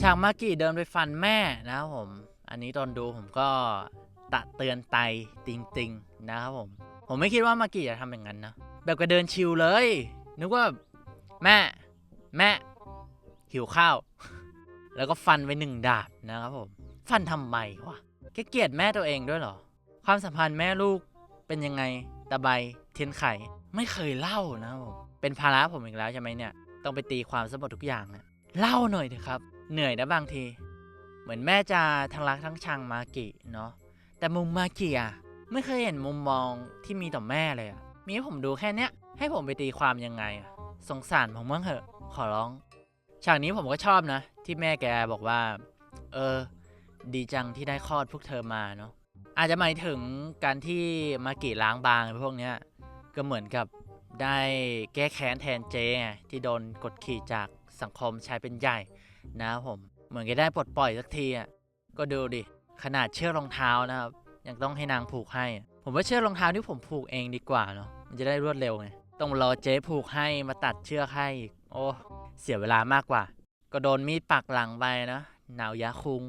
ฉากมากิเดินไปฟันแม่นะครับผม อันนี้ตอนดูผมก็ตะเตือนไตจริงๆนะครับผม ผมไม่คิดว่ามากิจะทำอย่างนั้นนะ แบบก็เดินชิวเลย นึกว่าแม่แม่หิวข้าว แล้วก็ฟันไปหนึ่งดาบนะครับผม ฟันทำไมวะแกเกลียดแม่ตัวเองด้วยเหรอ ความสัมพันธ์แม่ลูกเป็นยังไงตะไบเทียนไข่ไม่เคยเล่านะครับผม เป็นภาระผมอีกแล้วใช่ไหมเนี่ย ต้องไปตีความซะหมดทุกอย่างนะเล่าหน่อยเถอะครับ เหนื่อยนะบางที เหมือนแม่จะทั้งรักทั้งชังมากิเนาะแต่มุมมากิอะไม่เคยเห็นมุมมองที่มีต่อแม่เลยอะมีให้ผมดูแค่เนี้ยให้ผมไปตีความยังไงอะสงสารผมบ้างเหอะ ขอร้อง ฉากนี้ผมก็ชอบนะ ที่แม่แกบอกว่า เออ ดีจังที่ได้คลอดพวกเธอมาเนาะอาจจะหมายถึงการที่มากิล้างบางพวกเนี้ยก็เหมือนกับได้แก้แค้นแทนเจที่โดนกดขี่จาก สังคมชายเป็นใหญ่นะผม เหมือนกับได้ปลดปล่อยสักทีอะก็ดูดิขนาดเชือกรองเท้านะครับยังต้องให้นางผูกให้ ผมว่าเชือกรองเท้าที่ผมผูกเองดีกว่าเนาะมันจะได้รวดเร็วไงต้องรอเจ๊ผูกให้มาตัดเชือกให้อีกโอ้เสียเวลามากกว่า ก็โดนมีดปักหลังไปนะหนาวยาคุง